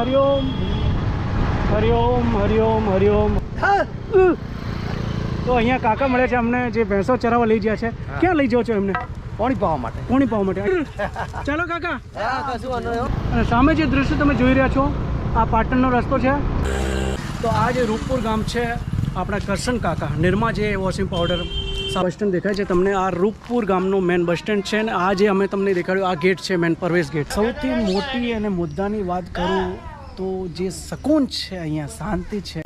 હરિઓમ હરિઓમ હરિઓમ હરિઓમ તો અહીંયા કાકા મળે છે અમને જે ભેંસો ચરાવવા લઈ ગયા છે. ક્યાં લઈ જાઓ છો એમને? પાણી પાવા માટે. પાવા માટે. ચાલો કાકા. અને સામે જે દૃશ્ય તમે જોઈ રહ્યા છો આ પાટણનો રસ્તો છે. તો આ જે રૂપપુર ગામ છે આપણા કરશન કાકા નિરમા જે વોશિંગ પાવડર બસ સ્ટેન્ડ દેખાય છે. તમને આ રૂપપુર ગામનું મેન બસ સ્ટેન્ડ છે અને આ જે અમે તમને દેખાડ્યું આ ગેટ છે મેન પ્રવેશ ગેટ. સૌથી મોટી અને મુદ્દાની વાત કરું તો જે શકૂન છે અહીંયા શાંતિ છે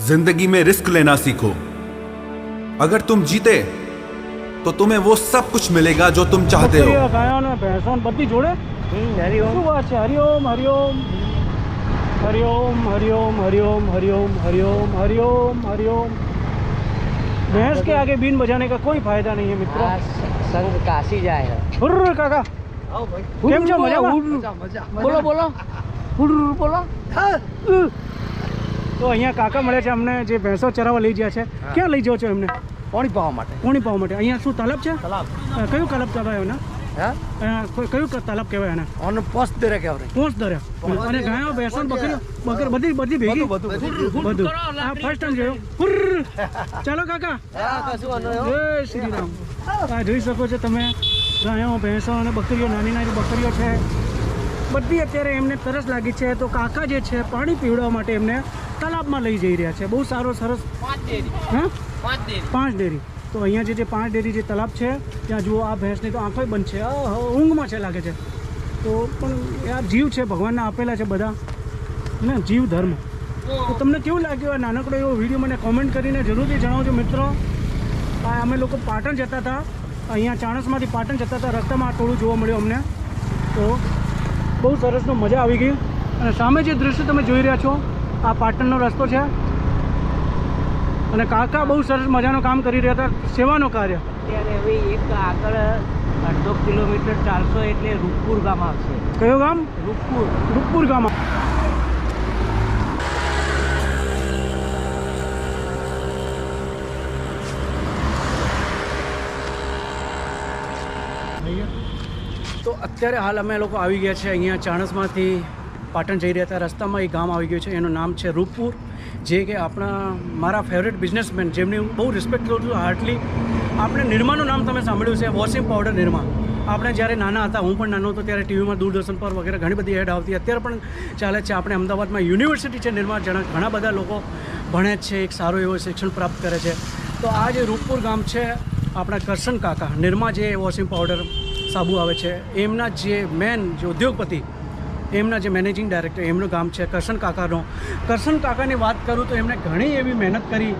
जिंदगी में रिस्क लेना सीखो अगर तुम जीते तो तुम्हें वो सब कुछ मिलेगा जो तुम चाहते हो બકરીઓ, ગાયો ને ભેંસો ને બધી જોડે શું વાત છે હરિઓમ હરિઓમ હરિઓમ હરિઓમ હરિઓમ હરિઓમ હરિઓમ હરિઓમ હરિઓમ भैंस के आगे बीन बजाने का कोई फायदा नहीं है मित्रों સંઘ કાશી જાય હુર્ર કાકા. આવો ભાઈ. કેમ છો મજામાં? મજા મજા. બોલો બોલો. હુર બોલો. તો અહીંયા કાકા મળે છે અમને જે ભેંસો ચરાવવા લઈ ગયા છે. ક્યાં લઈ જાઓ છો એમને? પાણી પાવા માટે. પાણી પાવા માટે. અહીંયા શું તલબ છે? કયું તલબ કહેવાય એને? હા? કયું તલબ કહેવાય એને? ઓન પોસ દરે કહેવાય. પોસ દરે. અને ગાયો ભેંસો બકરીઓ બકર બધી બધી ભેગી? બધું આ ફર્સ્ટ ટાઈમ જોયો. ચાલો કાકા. જય શ્રી રામ. આ જોઈ શકો છો તમે. ગાયો ભેંસો અને બકરીઓ નાની નાની બકરીઓ છે. બધી અત્યારે એમને તરસ લાગી છે તો કાકા જે છે પાણી પીવડાવવા માટે એમને તલાબમાં લઈ જઈ રહ્યા છે. બહુ સારો સરસ હા? પાંચ ડેરી. તો અહીંયા જે જે પાંચ ડેરી જે તલાબ છે ત્યાં જુઓ આ ભેંસની તો આંખો બંધ છે. ઊંઘમાં છે લાગે છે. તો પણ આ જીવ છે ભગવાનના આપેલા છે બધા. ને જીવ ધર્મ. તો તમને કેવું લાગ્યું આ નાનકડો એવો વીડિયો? મને કોમેન્ટ કરીને જરૂરથી જણાવજો મિત્રો. અમે લોકો પાટણ જતા હતા. અહીંયા ચાણસમાંથી પાટણ જતા હતા. રસ્તામાં આ ટોળું જોવા મળ્યું અમને. તો બહુ સરસનો મજા આવી ગઈ. અને સામે જે દૃશ્ય તમે જોઈ રહ્યા છો આ પાટણનો રસ્તો છે. અને કાકા બહુ સરસ મજાનું કામ કરી રહ્યા હતા. સેવાનું કાર્ય. અત્યારે હવે એક આગળ અડધો કિલોમીટર ચાલશો એટલે રૂપપુર ગામ આવશે. કયો ગામ? રૂપપુર. રૂપપુર ગામ. તો અત્યારે હાલ અમે લોકો આવી ગયા છે અહીંયા ચાણસમાંથી પાટણ જઈ રહ્યા હતા. રસ્તામાં એ ગામ આવી ગયું છે. એનું નામ છે રૂપપુર. જે કે આપણા, મારા ફેવરેટ બિઝનેસમેન જેમની હું બહુ રિસ્પેક્ટ કરું છું હાર્ટલી આપણે નિરમાનું નામ તમે સાંભળ્યું છે વોશિંગ પાવડર નિરમા આપણે જ્યારે નાના હતા, હું પણ નાનો હતો, ત્યારે ટીવીમાં દૂરદર્શન પર વગેરે ઘણી બધી એડ આવતી. અત્યારે પણ ચાલે છે. આપણે અમદાવાદમાં યુનિવર્સિટી છે નિરમા જણા ઘણા બધા લોકો ભણે છે, એક સારું એવું શિક્ષણ પ્રાપ્ત કરે છે. તો આ જે રૂપપુર ગામ છે, આપણા કરશન કાકા, નિરમા જે વોશિંગ પાવડર સાબુ આવે છે. એમના જે મેન જે ઉદ્યોગપતિ એમના જે મેનેજિંગ ડાયરેક્ટર એમનું ગામ છે કરશન કાકાનો. કરશન કાકાની વાત કરું તો એમણે ઘણી એવી મહેનત કરી.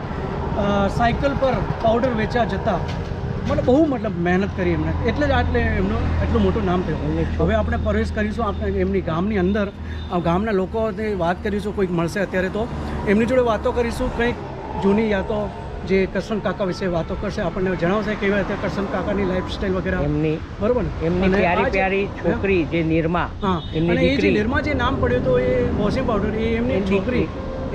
સાયકલ પર પાવડર વેચવા જતાં. મતલબ બહુ મતલબ મહેનત કરી એમણે. એટલે જ આટલે એમનું એટલું મોટું નામ થયું. હવે આપણે પ્રવેશ કરીશું આપણે એમની ગામની અંદર. આ ગામના લોકોને વાત કરીશું કોઈક મળશે અત્યારે તો. એમની જોડે વાતો કરીશું કંઈક જૂની યાતો જે કરશન કાકા વિશે વાતો કરશે આપણને જણાવશે કેવી રીતે કરશન કાકાની લાઈફસ્ટાઈલ વગેરે. એમની બરોબર ને? એમની પ્યારી પ્યારી છોકરી જે નિર્મા હા. એમની દીકરી. નિરમા જે નામ પડ્યું તો એ વોશિંગ પાવડર એ એમની છોકરી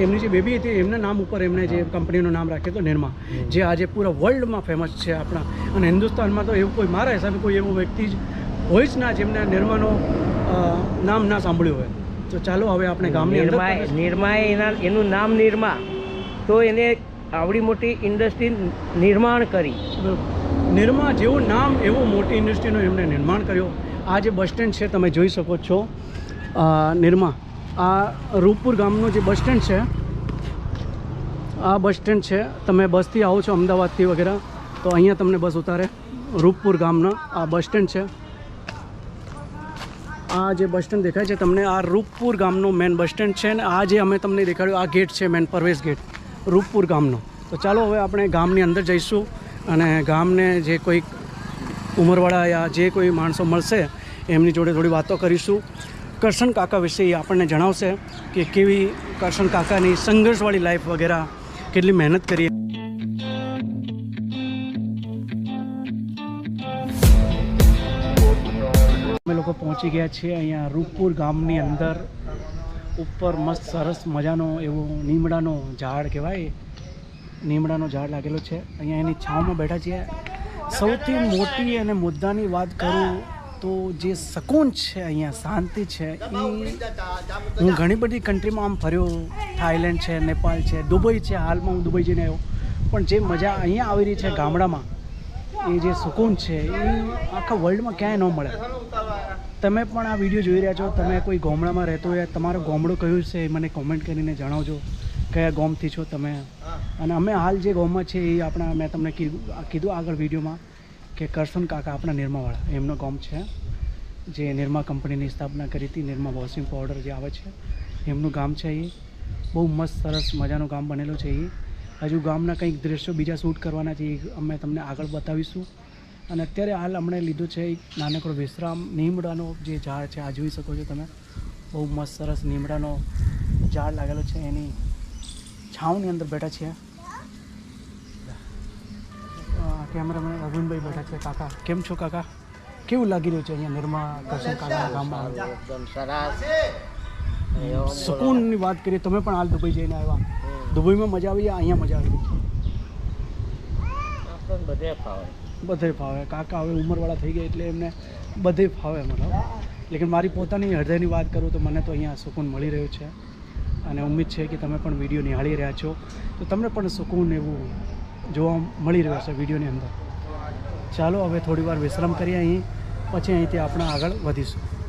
એમની જે બેબી હતી એમના નામ ઉપર એમણે જે કંપનીનું નામ રાખ્યું હતું નિર્મા. જે આજે પૂરા વર્લ્ડમાં ફેમસ છે આપણા. અને હિન્દુસ્તાનમાં તો એવું કોઈ મારા હિસાબે કોઈ એવો વ્યક્તિ જ હોય જ ના જેમને નિર્માનો નામ ના સાંભળ્યું હોય. તો ચાલો હવે આપણે ગામની નિર્મા નિર્માએ એના એનું નામ નિર્મા. તો એને આવડી મોટી ઇન્ડસ્ટ્રી નિર્માણ કરી. નિરમા જેવું નામ એવું મોટી ઇન્ડસ્ટ્રીનું એમણે નિર્માણ કર્યું. આ જે બસ સ્ટેન્ડ છે તમે જોઈ શકો છો. નિર્મા નિરમા, આ રૂપપુર ગામનું જે બસ સ્ટેન્ડ છે, આ બસ સ્ટેન્ડ છે. તમે બસથી આવો છો અમદાવાદથી વગેરે, તો અહીંયા તમને બસ ઉતારે. રૂપપુર ગામનો આ બસ સ્ટેન્ડ છે. આ જે બસ સ્ટેન્ડ દેખાય છે તમને, આ રૂપપુર ગામનું મેન બસ સ્ટેન્ડ છે અને આ જે અમે તમને દેખાડ્યું, આ ગેટ છે, મેન પરવેશ ગેટ. રૂપપુર ગામનો. તો ચાલો હવે આપણે ગામની અંદર જઈશું અને ગામને જે કોઈ ઉંમરવાળા યા જે કોઈ માણસો મળશે, એમની જોડે થોડી વાતો કરીશું. કરશન કાકા વિશે એ આપણને જણાવશે કે કેવી કરશન કાકાની સંઘર્ષવાળી લાઈફ વગેરે કેટલી મહેનત કરી. અમે લોકો પહોંચી ગયા છીએ અહીંયા રૂપપુર ગામની અંદર. ઉપર મસ્ત સરસ મજાનો એવો નીમડાનો ઝાડ કહેવાય. નીમડાનો ઝાડ લાગેલો છે. અહીંયા એની છાંવમાં બેઠા છીએ. સૌથી મોટી અને મુદ્દાની વાત કરું તો જે સકૂન છે, અહીંયા શાંતિ છે એ હું ઘણી બધી કન્ટ્રીમાં આમ ફર્યો. થાઈલેન્ડ છે, નેપાળ છે, દુબઈ છે. હાલમાં હું દુબઈ જઈને આવ્યો. પણ જે મજા અહીંયા આવી રહી છે ગામડામાં, એ જે સુકૂન છે એ આખા વર્લ્ડમાં ક્યાંય ન મળે. તમે પણ આ વીડિયો જોઈ રહ્યા છો? તમે કોઈ ગામડામાં રહેતો હોય, તમારો ગામડું કયું છે એ મને કોમેન્ટ કરીને જણાવજો. કયા ગામથી છો તમે? અને અમે હાલ જે ગામમાં છે એ આપણા, મેં તમને કીધું આગળ વિડીયોમાં કે કરશન કાકા આપણા નિરમાવાળા. એમનો ગામ છે, જે નિરમા કંપનીની સ્થાપના કરી હતી, નિરમા વોશિંગ પાવડર જે આવે છે, એમનું ગામ છે એ. બહુ મસ્ત, સરસ મજાનું ગામ બનેલું છે એ. હજુ ગામના કંઈક દ્રશ્યો બીજા શૂટ કરવાના છે એ અમે તમને આગળ બતાવીશું. અને અત્યારે હાલ અમણે લીધું છે એક નાનકડો વિશ્રામ. નીમડાનો જે ઝાડ છે આ જોઈ શકો છો તમે. બહુ મસ્ત સરસ નીમડાનો ઝાડ લાગેલો છે. એની છાવની અંદર બેઠા છીએ. કેમેરામેન અરવિંદભાઈ બેઠા છે. કાકા કેમ છો કાકા? કેવું લાગી રહ્યું છે અહીંયા નિર્મા કરશન કાકા ગામમાં? એકદમ સરસ. સુકૂનની વાત કરીએ તમે પણ હાલ દુબઈ જઈને આવ્યા. દુબઈમાં મજા આવી અહીંયા મજા આવી બધે ફાવે બધે ફાવે. કાકા હવે ઉંમરવાળા થઈ ગયા એટલે એમને બધે ફાવે મતલબ. લેકિન મારી પોતાની હૃદયની વાત કરું તો મને તો અહીંયા સુકૂન મળી રહ્યું છે. અને ઉમ્મીદ છે કે તમે પણ વીડિયો નિહાળી રહ્યા છો. તો તમને પણ સુકૂન એવું જોવા મળી રહ્યું છે વિડીયોની અંદર. ચાલો, હવે થોડી વાર વિશ્રામ કરીએ અહીં. પછી અહીંથી આપણે આગળ વધીશું.